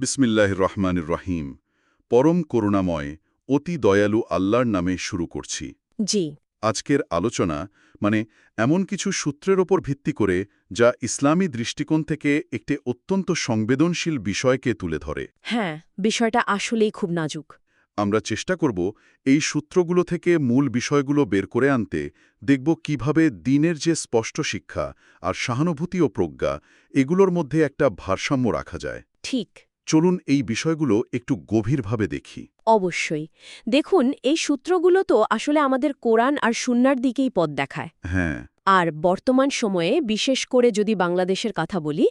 বিসমিল্লাহ রহমানির রহিম। পরম করুণাময় অতি দয়ালু আল্লাহর নামে শুরু করছি। জি। আজকের আলোচনা মানে এমন কিছু সূত্রের ওপর ভিত্তি করে যা ইসলামী দৃষ্টিকোণ থেকে একটি অত্যন্ত সংবেদনশীল বিষয়কে তুলে ধরে। হ্যাঁ বিষয়টা আসলেই খুব নাজুক। আমরা চেষ্টা করব এই সূত্রগুলো থেকে মূল বিষয়গুলো বের করে আনতে দেখব কীভাবে দিনের যে স্পষ্ট শিক্ষা আর সহানুভূতি ও প্রজ্ঞা এগুলোর মধ্যে একটা ভারসাম্য রাখা যায়। ঠিক। চলুন এই বিষয়গুলো একটু গভীরভাবে দেখি। অবশ্যই। দেখুন এই সূত্রগুলো তো আসলে আমাদের কোরআন আর সুন্নার দিকেই পথ দেখায়। হ্যাঁ। আর বর্তমান সময়ে বিশেষ করে যদি বাংলাদেশের কথা বলি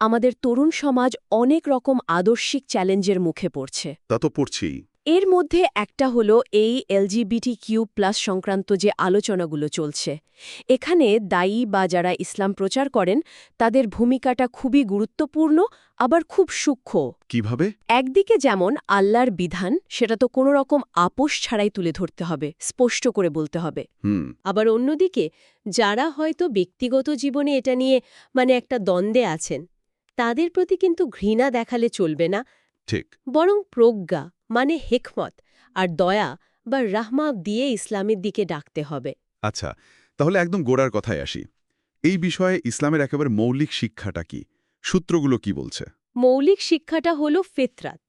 আমাদের তরুণ সমাজ অনেক রকম আদর্শিক চ্যালেঞ্জের মুখে পড়ছে। তা তো পড়ছেই। এর মধ্যে একটা হলো এই এলজিবিটি কিউ প্লাস সংক্রান্ত যে আলোচনাগুলো চলছে। এখানে দায়ী বা যারা ইসলাম প্রচার করেন তাদের ভূমিকাটা খুবই গুরুত্বপূর্ণ আবার খুব সূক্ষ্ম। কীভাবে? একদিকে যেমন আল্লাহর বিধান সেটা তো কোনো রকম আপোষ ছাড়াই তুলে ধরতে হবে স্পষ্ট করে বলতে হবে। আবার অন্যদিকে যারা হয়তো ব্যক্তিগত জীবনে এটা নিয়ে মানে একটা দ্বন্দ্বে আছেন তাদের প্রতি কিন্তু ঘৃণা দেখালে চলবে না। ঠিক। বরং প্রজ্ঞা। মানে হেকমত আর দয়া বা রাহমা দিয়ে ইসলামের দিকে ডাকতে হবে। আচ্ছা তাহলে একদম গোড়ার কথায় আসি। এই বিষয়ে ইসলামের একেবারে মৌলিক শিক্ষাটা কি? সূত্রগুলো কি বলছে? মৌলিক শিক্ষাটা হলো ফিতরাত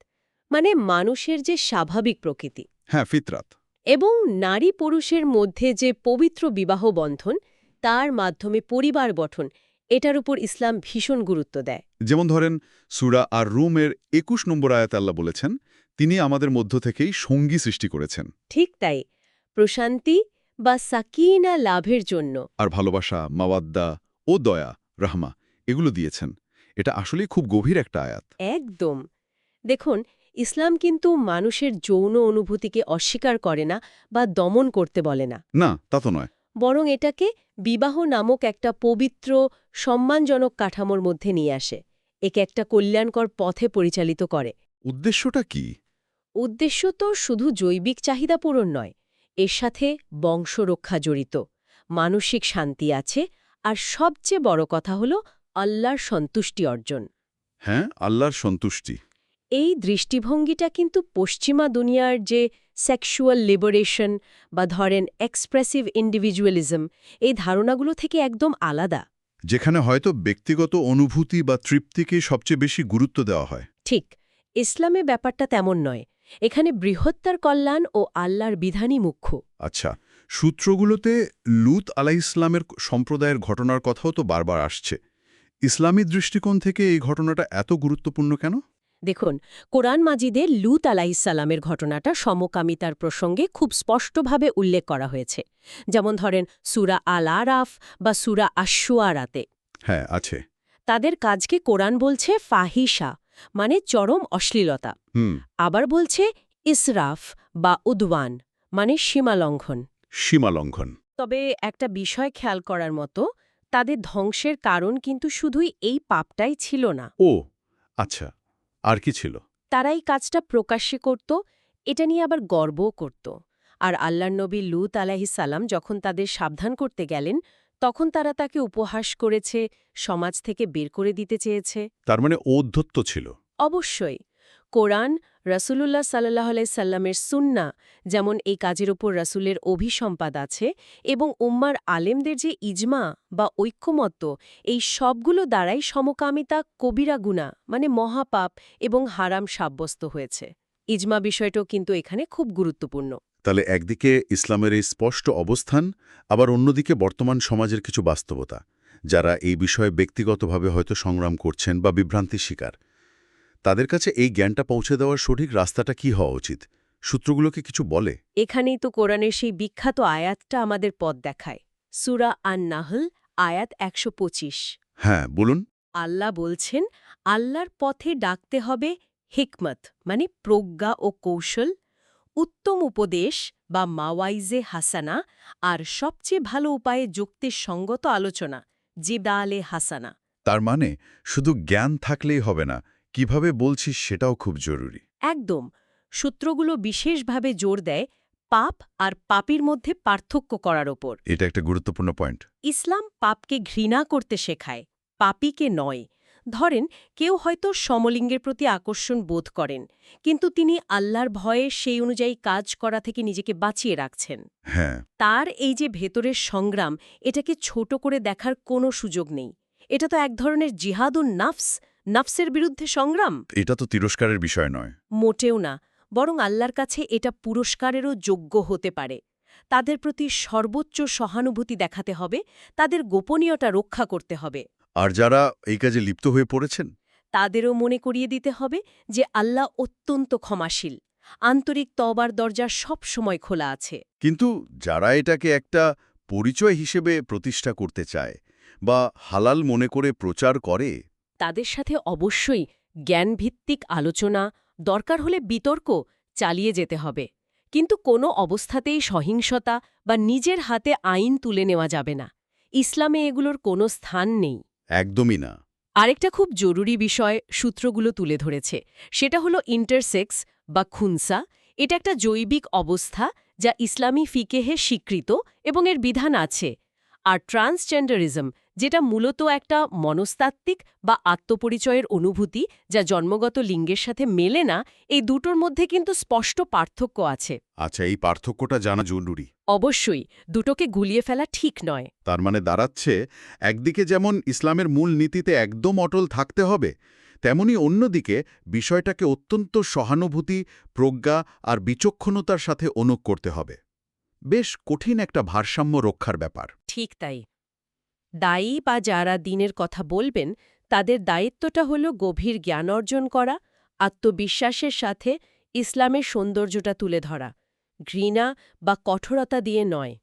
মানে মানুষের যে স্বাভাবিক প্রকৃতি। হ্যাঁ ফিতরাত। এবং নারী পুরুষের মধ্যে যে পবিত্র বিবাহ বন্ধন তার মাধ্যমে পরিবার গঠন এটার উপর ইসলাম ভীষণ গুরুত্ব দেয়। যেমন ধরেন সুরা আর রুমের একুশ নম্বর আয়াত আল্লাহ বলেছেন তিনি আমাদের মধ্য থেকেই সঙ্গী সৃষ্টি করেছেন। ঠিক তাই। প্রশান্তি বা সাকিনা লাভের জন্য। আর ভালোবাসা মাওয়াদ্দা ও দয়া রাহমা এগুলো দিয়েছেন। এটা আসলেই খুব গভীর একটা আয়াত। একদম। দেখুন ইসলাম কিন্তু মানুষের যৌন অনুভূতিকে অস্বীকার করে না বা দমন করতে বলে না। না তা তো নয়। বরং এটাকে বিবাহ নামক একটা পবিত্র সম্মানজনক কাঠামোর মধ্যে নিয়ে আসে। একে একটা কল্যাণকর পথে পরিচালিত করে। উদ্দেশ্যটা কি? উদ্দেশ্য তো শুধু জৈবিক চাহিদা পূরণ নয় এর সাথে বংশরক্ষা জড়িত মানসিক শান্তি আছে আর সবচেয়ে বড় কথা হল আল্লাহর সন্তুষ্টি অর্জন। হ্যাঁ আল্লাহর সন্তুষ্টি। এই দৃষ্টিভঙ্গিটা কিন্তু পশ্চিমা দুনিয়ার যে সেক্সুয়াল লিবারেশন বা ধরেন এক্সপ্রেসিভ ইন্ডিভিজুয়ালিজম এই ধারণাগুলো থেকে একদম আলাদা। যেখানে হয়তো ব্যক্তিগত অনুভূতি বা তৃপ্তিকে সবচেয়ে বেশি গুরুত্ব দেওয়া হয়। ঠিক ইসলামে ব্যাপারটা তেমন নয় এখানে বৃহত্তর কল্যাণ ও আল্লাহর বিধানই মুখ্য। আচ্ছা সূত্রগুলোতে লুত আলাই ইসলামের সম্প্রদায়ের ঘটনার কথাও তো বারবার আসছে। ইসলামী দৃষ্টিকোণ থেকে এই ঘটনাটা এত গুরুত্বপূর্ণ কেন? দেখুন কোরআন মাজিদে লুত আলাহিসাল্লামের ঘটনাটা সমকামিতার প্রসঙ্গে খুব স্পষ্টভাবে উল্লেখ করা হয়েছে। যেমন ধরেন সুরা আল আরাফ বা সুরা আশুয়ারাতে হ্যাঁ আছে। তাদের কাজকে কোরআন বলছে ফাহিসা মানে চরম অশ্লীলতা। আবার বলছে ইসরাফ বা উদ্ওয়ান মানে সীমালঙ্ঘন। সীমালঙ্ঘন। তবে একটা বিষয় খেয়াল করার মতো তাদের ধ্বংসের কারণ কিন্তু শুধুই এই পাপটাই ছিল না। ও আচ্ছা আর কি ছিল? তারা এই কাজটা প্রকাশ্যে করত এটা নিয়ে আবার গর্বও করত। আর আল্লাহ নবী লুত আলাহিসাল্লাম যখন তাদের সাবধান করতে গেলেন তখন তারা তাকে উপহাস করেছে সমাজ থেকে বের করে দিতে চেয়েছে। তার মানে ঔদ্ধত্য ছিল। অবশ্যই। কোরআন রাসূলুল্লাহ সাল্লাহ সাল্লামের সুন্না যেমন এই কাজের ওপর রাসূলের অভিসম্পাদ আছে এবং উম্মার আলেমদের যে ইজমা বা ঐক্যমত্য এই সবগুলো দ্বারাই সমকামিতা কবিরা গুণা মানে মহাপাপ এবং হারাম সাব্যস্ত হয়েছে। ইজমা বিষয়টাও কিন্তু এখানে খুব গুরুত্বপূর্ণ। তাহলে একদিকে ইসলামের এই স্পষ্ট অবস্থান আবার অন্যদিকে বর্তমান সমাজের কিছু বাস্তবতা যারা এই বিষয়ে ব্যক্তিগতভাবে হয়তো সংগ্রাম করছেন বা বিভ্রান্তির শিকার। তাদের কাছে এই জ্ঞানটা পৌঁছে দেওয়ার সঠিক রাস্তাটা কি হওয়া উচিত? সূত্রগুলোকে কিছু বলে? এখানেই তো কোরআনের সেই বিখ্যাত আয়াতটা আমাদের পথ দেখায়। সুরা আন নাহল আয়াত একশো পঁচিশ। হ্যাঁ বলুন। আল্লাহ বলছেন আল্লাহর পথে ডাকতে হবে হিকমত মানে প্রজ্ঞা ও কৌশল উত্তম উপদেশ বা মাওয়াইজে হাসানা আর সবচেয়ে ভালো উপায়ে যুক্তির সঙ্গত আলোচনা জিদালে হাসানা। তার মানে শুধু জ্ঞান থাকলেই হবে না কীভাবে বলছিস সেটাও খুব জরুরি। একদম সূত্রগুলো বিশেষভাবে জোর দেয় পাপ আর পাপির মধ্যে পার্থক্য করার ওপর। এটা একটা গুরুত্বপূর্ণ পয়েন্ট ইসলাম পাপকে ঘৃণা করতে শেখায় পাপীকে নয় ধরেন কেউ হয়তো সমলিঙ্গের প্রতি আকর্ষণ বোধ করেন কিন্তু তিনি আল্লাহর ভয়ে সেই অনুযায়ী কাজ করা থেকে নিজেকে বাঁচিয়ে রাখছেন। হ্যাঁ। তার এই যে ভেতরের সংগ্রাম এটাকে ছোট করে দেখার কোনো সুযোগ নেই। এটা তো এক ধরনের জিহাদুন নাফস নাফসের বিরুদ্ধে সংগ্রাম? এটা তো তিরস্কারের বিষয় নয়। মোটেও না বরং আল্লাহর কাছে এটা পুরস্কারেরও যোগ্য হতে পারে। তাদের প্রতি সর্বোচ্চ সহানুভূতি দেখাতে হবে তাদের গোপনীয়তা রক্ষা করতে হবে। আর যারা এই কাজে লিপ্ত হয়ে পড়েছেন? তাদেরও মনে করিয়ে দিতে হবে যে আল্লাহ অত্যন্ত ক্ষমাশীল। আন্তরিক তবার দরজা সব সময় খোলা আছে। কিন্তু যারা এটাকে একটা পরিচয় হিসেবে প্রতিষ্ঠা করতে চায় বা হালাল মনে করে প্রচার করে? তাদের সাথে অবশ্যই জ্ঞানভিত্তিক আলোচনা দরকার হলে বিতর্ক চালিয়ে যেতে হবে। কিন্তু কোনো অবস্থাতেই সহিংসতা বা নিজের হাতে আইন তুলে নেওয়া যাবে না। ইসলামে এগুলোর কোনো স্থান নেই। একদমই না। আরেকটা খুব জরুরি বিষয় সূত্রগুলো তুলে ধরেছে। সেটা হলো ইন্টারসেক্স বা খুনসা। এটা একটা জৈবিক অবস্থা যা ইসলামী ফিকেহে স্বীকৃত এবং এর বিধান আছে। আর ট্রান্সজেন্ডারিজম যেটা মূলত একটা মনস্তাত্ত্বিক বা আত্মপরিচয়ের অনুভূতি যা জন্মগত লিঙ্গের সাথে মেলে না এই দুটোর মধ্যে কিন্তু স্পষ্ট পার্থক্য আছে। আচ্ছা এই পার্থক্যটা জানা জরুরি। অবশ্যই দুটোকে গুলিয়ে ফেলা ঠিক নয়। তার মানে দাঁড়াচ্ছে একদিকে যেমন ইসলামের মূল নীতিতে একদম অটল থাকতে হবে তেমনি অন্যদিকে বিষয়টাকে অত্যন্ত সহানুভূতি প্রজ্ঞা আর বিচক্ষণতার সাথে অনুক করতে হবে। বেশ কঠিন একটা ভারসাম্য রক্ষার ব্যাপার। ঠিক তাই। দায়ী বা যারা দিনের কথা বলবেন তাদের দায়িত্বটা হল গভীর জ্ঞান অর্জন করা আত্মবিশ্বাসের সাথে ইসলামের সৌন্দর্যটা তুলে ধরা ঘৃণা বা কঠোরতা দিয়ে নয়।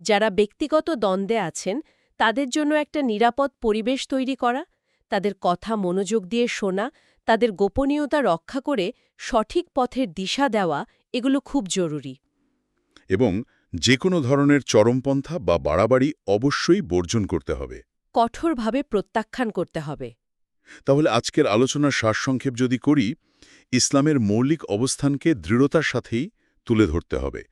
যারা ব্যক্তিগত দ্বন্দ্বে আছেন তাদের জন্য একটা নিরাপদ পরিবেশ তৈরি করা তাদের কথা মনোযোগ দিয়ে শোনা তাদের গোপনীয়তা রক্ষা করে সঠিক পথের দিশা দেওয়া এগুলো খুব জরুরি। এবং যে কোনো ধরনের চরমপন্থা বা বাড়াবাড়ি অবশ্যই বর্জন করতে হবে। কঠোরভাবে প্রত্যাখ্যান করতে হবে। তাহলে আজকের আলোচনার সারসংক্ষেপ যদি করি ইসলামের মৌলিক অবস্থানকে দৃঢ়তার সাথেই তুলে ধরতে হবে।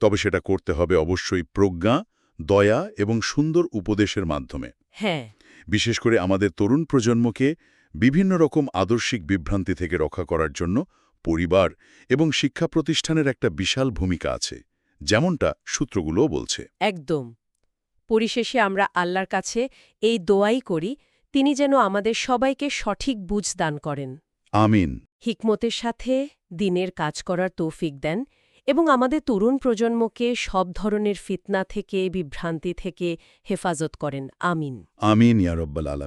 তবে সেটা করতে হবে অবশ্যই প্রজ্ঞা দয়া এবং সুন্দর উপদেশের মাধ্যমে। হ্যাঁ। বিশেষ করে আমাদের তরুণ প্রজন্মকে বিভিন্ন রকম আদর্শিক বিভ্রান্তি থেকে রক্ষা করার জন্য পরিবার এবং শিক্ষা প্রতিষ্ঠানের একটা বিশাল ভূমিকা আছে। যেমনটা সূত্রগুলোও বলছে। একদম। পরিশেষে আমরা আল্লাহর কাছে এই দোয়াই করি তিনি যেন আমাদের সবাইকে সঠিক বুঝ দান করেন। আমিন। হিকমতের সাথে দিনের কাজ করার তৌফিক দেন এবং আমাদের তরুণ প্রজন্মকে সব ধরনের ফিতনা থেকে বিভ্রান্তি থেকে হেফাজত করেন। আমিন। আমিন ইয়ারব্বাল আলমী